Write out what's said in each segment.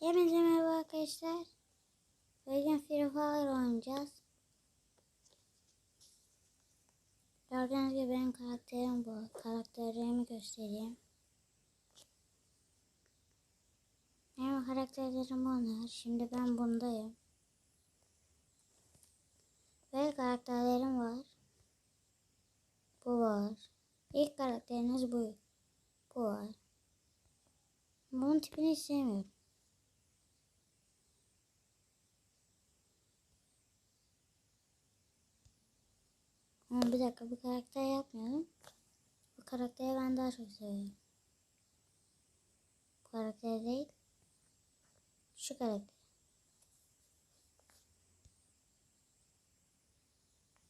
Hepinize merhaba arkadaşlar. Bugün Free Fire oynayacağız. Gördüğünüz gibi benim karakterim bu. Karakterlerimi göstereyim. Benim karakterlerim bunlar. Şimdi ben bundayım. Ve karakterlerim var. Bu var. İlk karakteriniz bu. Bu var. Bunun tipini sevmiyorum. Bir dakika bu karakter yapmayalım. Bu karakteri ben daha çok seviyorum. Bu karakter değil. Şu karakter.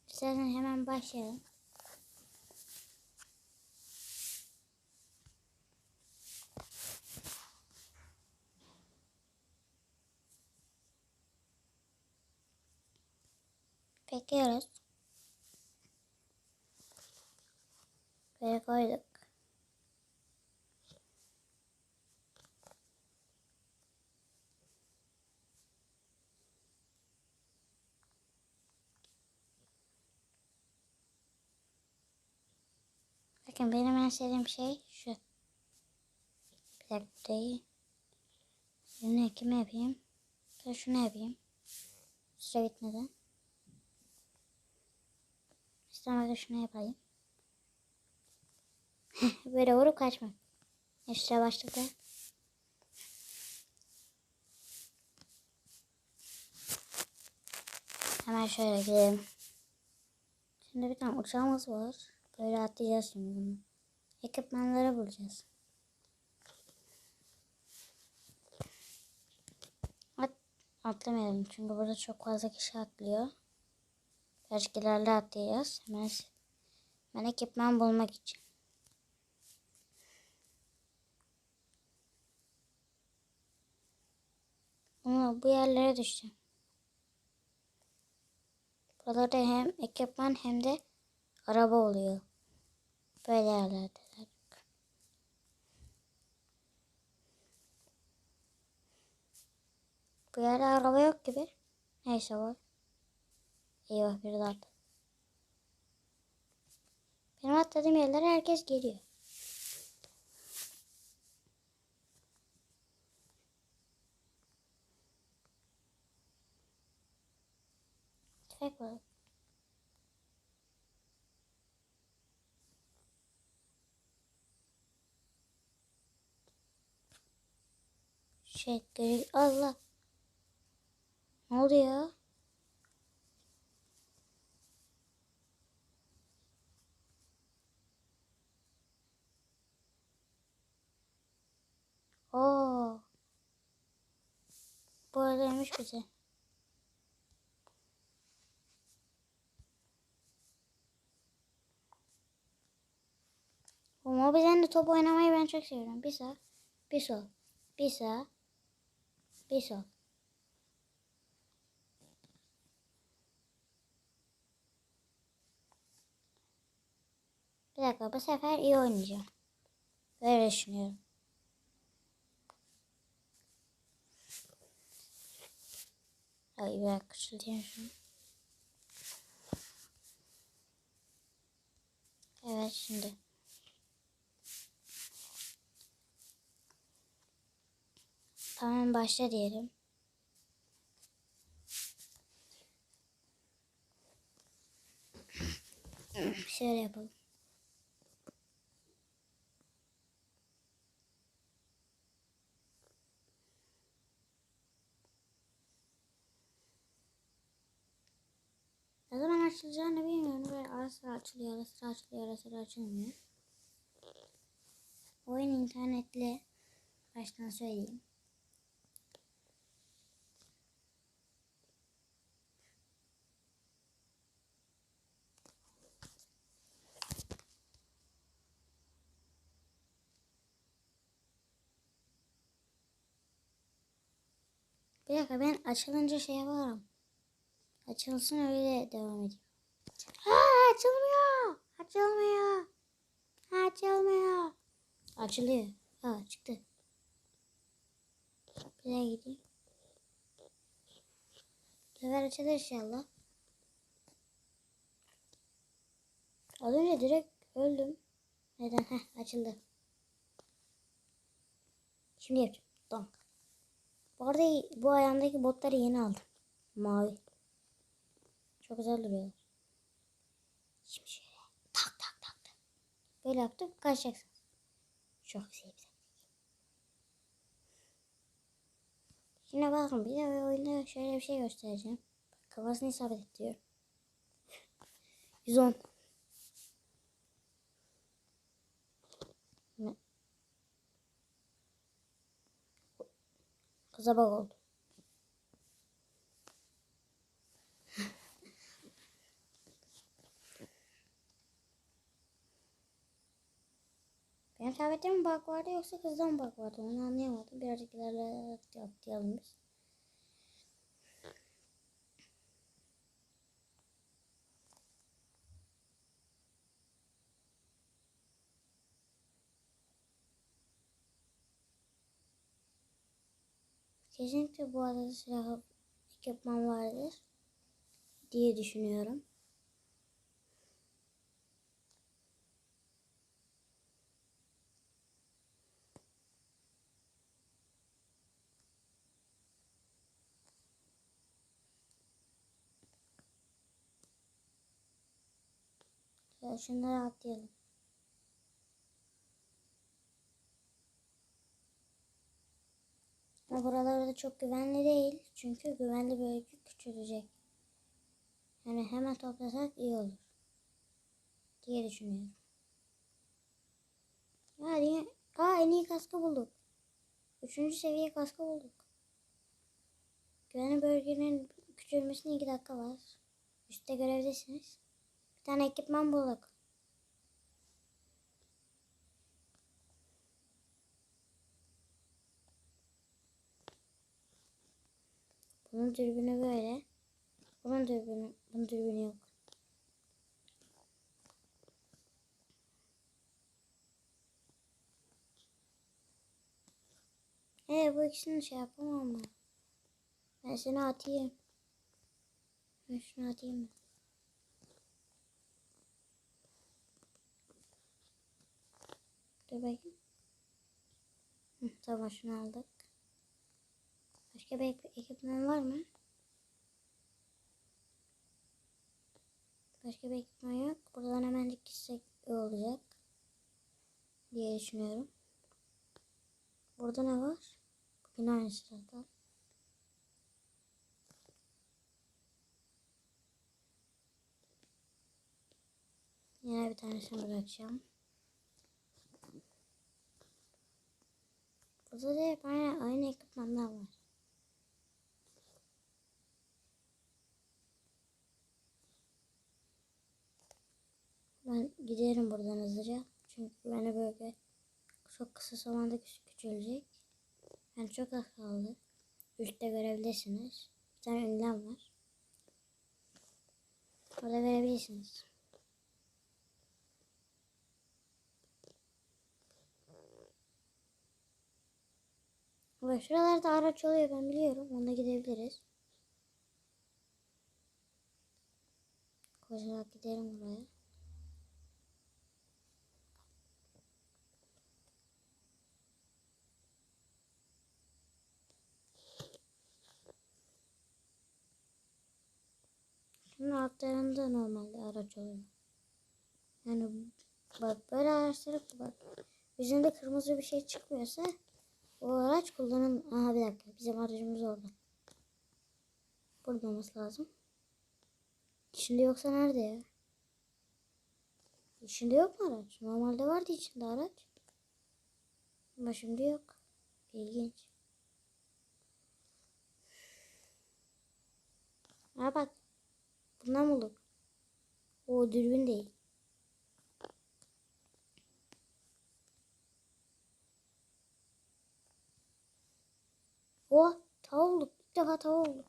İstersen hemen başlayalım. Bekliyoruz. Böyle koyduk. Bakın benim en sevdiğim şey şu. Bir dakika değil. Şunu ekime yapayım. Ben şunu yapayım. Süre bitmeden. İstemeden şunu yapayım. Böyle vurup kaçmak. İşte başladı. Hemen şöyle gidelim. Şimdi bir tane uçağımız var. Böyle atlayacağız şimdi bunu. Ekipmanları bulacağız. At, atlamayalım çünkü burada çok fazla kişi atlıyor. Başkalarla atlayacağız. Hemen, hemen ekipman bulmak için. Ama bu yerlere düşeceğim. Buralarda hem ekipman hem de araba oluyor. Böyle yerlerdeler. Bu yerde araba yok gibi. Neyse var. Eyvah biri de atladı. Benim atladığım yerlere herkes geliyor. Tüfek var. Görev... Allah. Ne oldu ya? Oo. Bu aradaymış bize. Mobilden top oynamayı ben çok seviyorum. Bir sağ, bir sol, bir sağ, bir sol. Bir dakika bu sefer iyi oynayacağım. Böyle düşünüyorum. Ay bir dakika küçülteyim şunu. Evet şimdi. Tamam başla diyelim. Şöyle yapalım. Ne zaman açılacağını bilmiyorum. Böyle ara sıra açılıyor, ara sıra açılıyor, ara sıra açılmıyor. Oyun internetli. Baştan söyleyeyim. Bir dakika ben açılınca şey yaparım. Açılsın öyle devam edeyim. Aa, açılmıyor. Açılmıyor. Açılmıyor. Açılıyor. Ha çıktı. Nereye gideyim? Sefer açılır inşallah. Az önce direkt öldüm. Neden? Heh açıldı. Şimdi yapacağım. Donk. Bu arada bu ayağımdaki botları yeni aldım. Mavi. Çok güzel duruyorlar. Şimdi şöyle tak tak tak tak. Böyle yaptım kaçacaksınız. Çok güzel bir. Şimdi bakın bir de oyunda şöyle bir şey göstereceğim. Bak, kafasını isabet ediyor. 110. Ne? Bak oldu. Benim tabletimde mi bug vardı yoksa kızdan bug vardı onu anlayamadım. Birazcık ilerleyerek yaptıyalım biz. Kesinlikle bu arada silah ekipman vardır diye düşünüyorum. Ya şunları atlayalım. Ama buralarda çok güvenli değil. Çünkü güvenli bölge küçülecek. Yani hemen toplasak iyi olur. Diye düşünüyorum. Diye, aa en iyi kaskı bulduk. Üçüncü seviye kaskı bulduk. Güvenli bölgenin küçülmesine iki dakika var. Üstte görevdesiniz. Bir tane ekipman bulduk. Bunun dürbünü böyle. Bunun dürbünü, bunun dürbünü yok. Ee bu ikisini şey yapamam mı? Ben seni atayım. Ben şunu atayım mı? Dur bakayım. Hı, tamam şunu aldık. Başka bir ekipman var mı? Başka bir ekipman yok. Buradan hemen gitsek iyi olacak. Diye düşünüyorum. Burada ne var? Bugün aynı sırada. Yine bir tanesini bırakacağım. Burada da hep aynı, aynı ekipmanlar var. Ben giderim buradan hızlıca. Çünkü beni bölge çok kısa zamanda küçülecek. Yani çok az kaldı. Üstte görebilirsiniz. Bir tane ünlem var. Orada verebilirsiniz. Ama şuralarda araç oluyor ben biliyorum. Onda gidebiliriz. Koşarak gidelim buraya. Şunun altlarında normalde araç oluyor. Yani bak böyle araçlara bak. Yüzünde kırmızı bir şey çıkmıyorsa o araç kullanın. Aha bir dakika bizim aracımız orada. Burada olması lazım. İçinde yoksa nerede ya? İçinde yok mu araç? Normalde vardı içinde araç. Ama şimdi yok. İlginç. Ha bak. Bundan mı olur? O dürbün değil. O tava oldu. İlk defa tava oldu.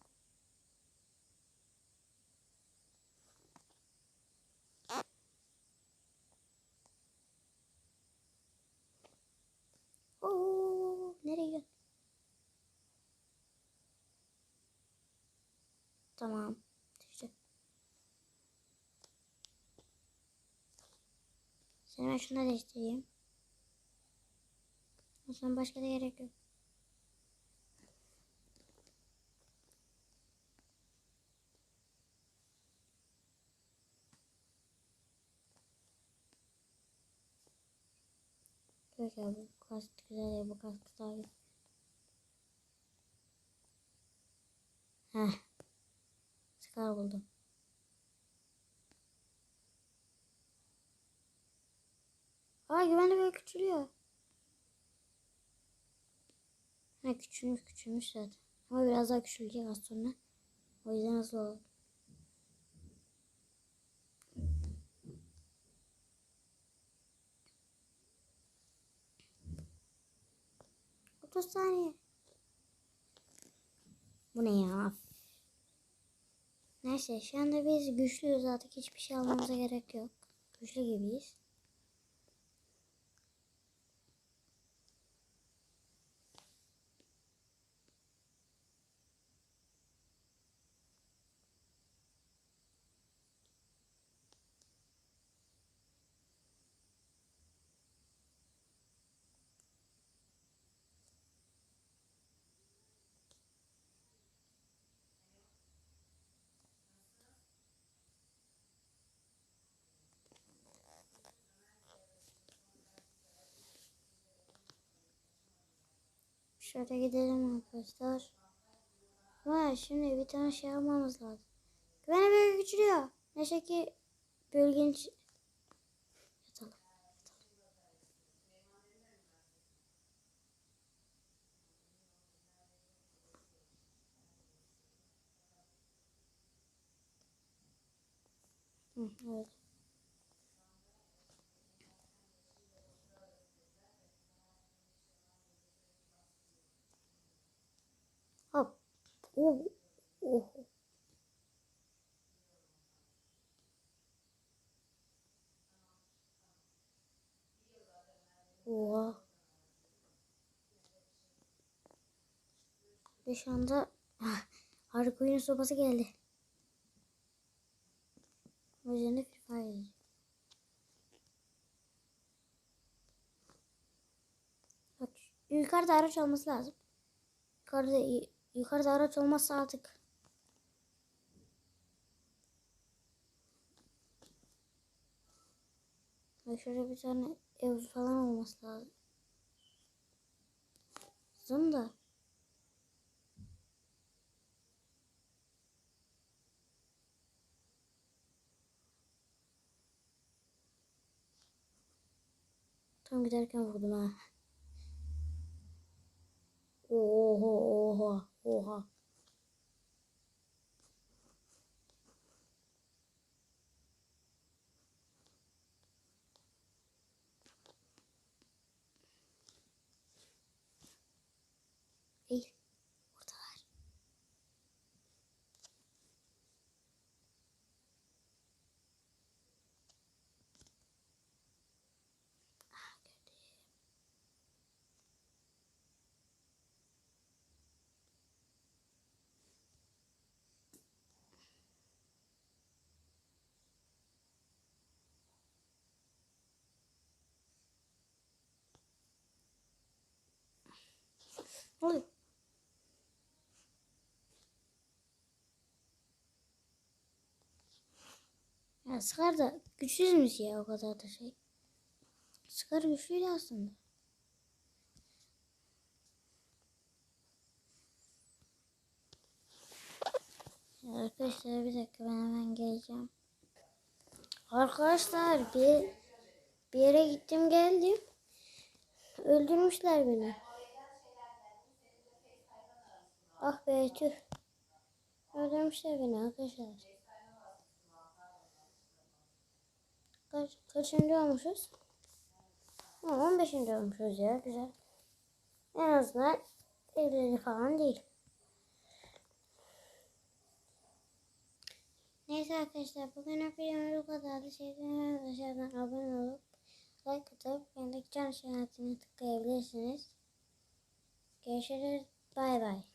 Nereye gidiyorsun? Tamam. Seni ben şuna değiştireyim. O zaman başka da gerek yok. Yok ya bu kask güzel ya bu kask daha iyi. Heh. Scar buldum. Aa güvenli böyle küçülüyor. Ha küçülmüş küçülmüş zaten. Ama biraz daha küçülecek az sonra. O yüzden hızlı ol. Otuz saniye. Bu ne ya? Neyse şu anda biz güçlüyüz artık hiçbir şey almamıza gerek yok. Güçlü gibiyiz. Şöyle gidelim arkadaşlar. Ama şimdi bir tane şey almamız lazım. Güvene böyle küçülüyor. Neyse ki bölgenin iç- yatalım. Hı, evet. Oha. Ve şu anda harika oyun sopası geldi. O yüzden de Free Fire. Bak yukarıda araç olması lazım. Yukarıda, yukarıda araç olmazsa artık şöyle bir tane ev falan olması lazım. Lazım da. Tam giderken vurdum ha. Oha oha 五号 Oluyor? Ya Scar da güçsüzmüş ya o kadar da şey. Scar güçlüydü aslında. Ya arkadaşlar bir dakika ben hemen geleceğim. Arkadaşlar bir bir yere gittim geldim. Öldürmüşler beni. Ah be tüh. Öldürmüşler beni arkadaşlar. Kaç, kaçıncı olmuşuz? Ha, 15. olmuşuz ya güzel. En azından 50 falan değil. Neyse arkadaşlar bugün videomuz bu kadardı. Sevdiğiniz aşağıdan abone olup like atıp yanındaki can işaretine tıklayabilirsiniz. Görüşürüz. Bay bay.